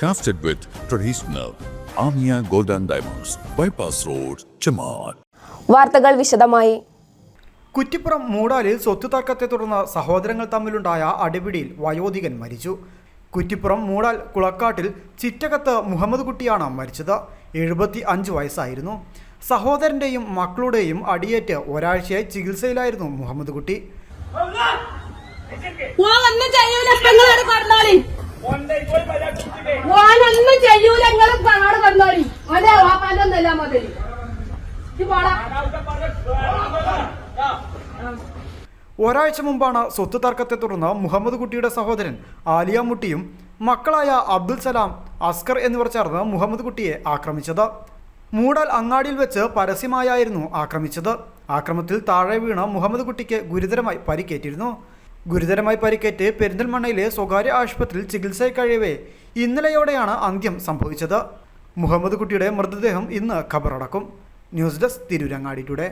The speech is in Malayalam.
Crafted with traditional Amia Golden Diamonds, Bypass Road, Chamar. വാർത്തകൾ വിശദമായി. കുറ്റിപ്പുറം മൂടാലിൽ സ്വത്ത് തർക്കത്തെ തുടർന്ന് സഹോദരങ്ങൾ തമ്മിലുണ്ടായ അടിപിടിയിൽ വയോധികൻ മരിച്ചു. കുറ്റിപ്പുറം മൂടാൽ കുളക്കാട്ടിൽ ചിറ്റകത്ത് മുഹമ്മദ് കുട്ടിയാണ് മരിച്ചത്. എഴുപത്തി അഞ്ച് വയസ്സായിരുന്നു. സഹോദരന്റെയും മക്കളുടെയും അടിയേറ്റ് ഒരാഴ്ചയായി ചികിത്സയിലായിരുന്നു മുഹമ്മദ് കുട്ടി. അങ്ങോട്ട് അവന്റെ വാപ്പാന്റെ മുതൽ ഇത് ഒരാഴ്ച മുമ്പാണ് സ്വത്ത് തർക്കത്തെ തുടർന്ന് മുഹമ്മദ് കുട്ടിയുടെ സഹോദരൻ ആലിയ മുട്ടിയും മക്കളായ അബ്ദുൽ സലാം അസ്കർ എന്നിവർ ചേർന്ന് മുഹമ്മദ് കുട്ടിയെ ആക്രമിച്ചത്. മൂടൽ അങ്ങാടിയിൽ വെച്ച് പരസ്യമായായിരുന്നു ആക്രമിച്ചത്. ആക്രമത്തിൽ താഴെ വീണ മുഹമ്മദ് കുട്ടിക്ക് ഗുരുതരമായി പരിക്കേറ്റിരുന്നു. ഗുരുതരമായി പരിക്കേറ്റ് പെരിന്തൽമണ്ണയിലെ സ്വകാര്യ ആശുപത്രിയിൽ ചികിത്സയിൽ കഴിയവേ ഇന്നലെയോടെയാണ് അന്ത്യം സംഭവിച്ചത്. മുഹമ്മദ് കുട്ടിയുടെ മൃതദേഹം ഇന്ന് ഖബറടക്കും. News desk Tirurangadi today